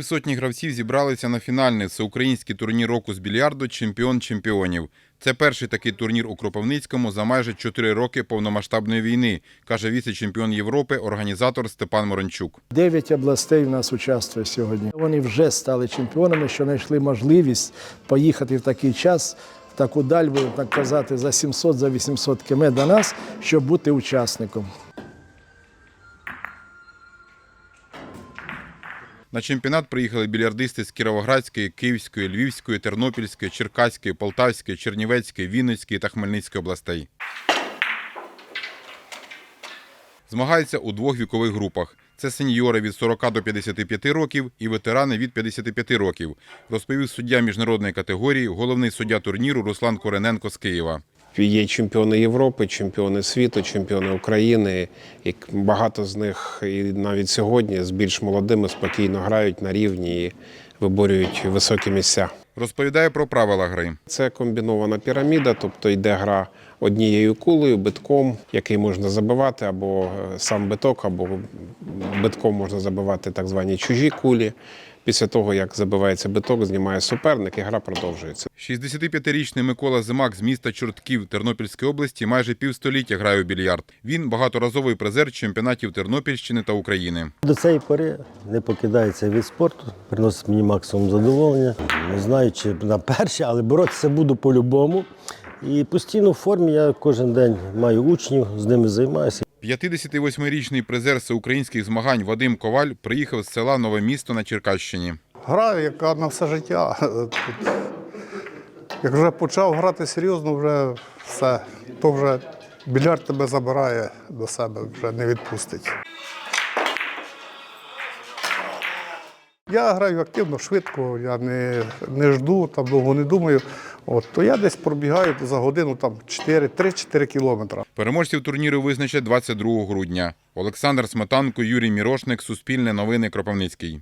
півсотні гравців зібралися на фінальний всеукраїнський турнір року з більярду Чемпіон чемпіонів. Це перший такий турнір у Кропивницькому за майже 4 роки повномасштабної війни, каже віце-чемпіон Європи, організатор Степан Морончук. Дев'ять областей в нас участвує сьогодні. Вони вже стали чемпіонами, що знайшли можливість поїхати в такий час, в таку даль, так казати, за 700 за 800 км до нас, щоб бути учасником. На чемпіонат приїхали більярдисти з Кіровоградської, Київської, Львівської, Тернопільської, Черкаської, Полтавської, Чернівецької, Вінницької та Хмельницької областей. Змагаються у двох вікових групах. Це сеньори від 40 до 55 років і ветерани від 55 років, розповів суддя міжнародної категорії, головний суддя турніру Руслан Корененко з Києва. Є чемпіони Європи, чемпіони світу, чемпіони України. І багато з них і навіть сьогодні з більш молодими спокійно грають на рівні і виборюють високі місця. Розповідає про правила гри. Це комбінована піраміда, тобто йде гра однією кулею, битком, який можна забивати, або е, сам биток, або битком можна забивати так звані чужі кулі. Після того, як забивається биток, знімає суперник, і гра продовжується. 65-річний Микола Зимак з міста Чортків Тернопільської області майже півстоліття грає у більярд. Він багаторазовий призер чемпіонатів Тернопільщини та України. До цієї пори не покидає цей від спорту, приносить мені максимум задоволення. Не знаю, чи на перше, але боротися буду по-любому. І постійно в формі я кожен день маю учнів, з ними займаюся. 58-річний призер всеукраїнських змагань Вадим Коваль приїхав з села Нове місто на Черкащині. Граю, яка на все життя. Як вже почав грати серйозно, вже все. То вже більярд тебе забирає до себе, вже не відпустить. Я граю активно, швидко, я не, не жду, там довго не думаю. От, то я десь пробігаю за годину там 4, 3-4 кілометри. Переможців турніру визначать 22 грудня. Олександр Сметанко, Юрій Мірошник, Суспільне новини Кропивницький.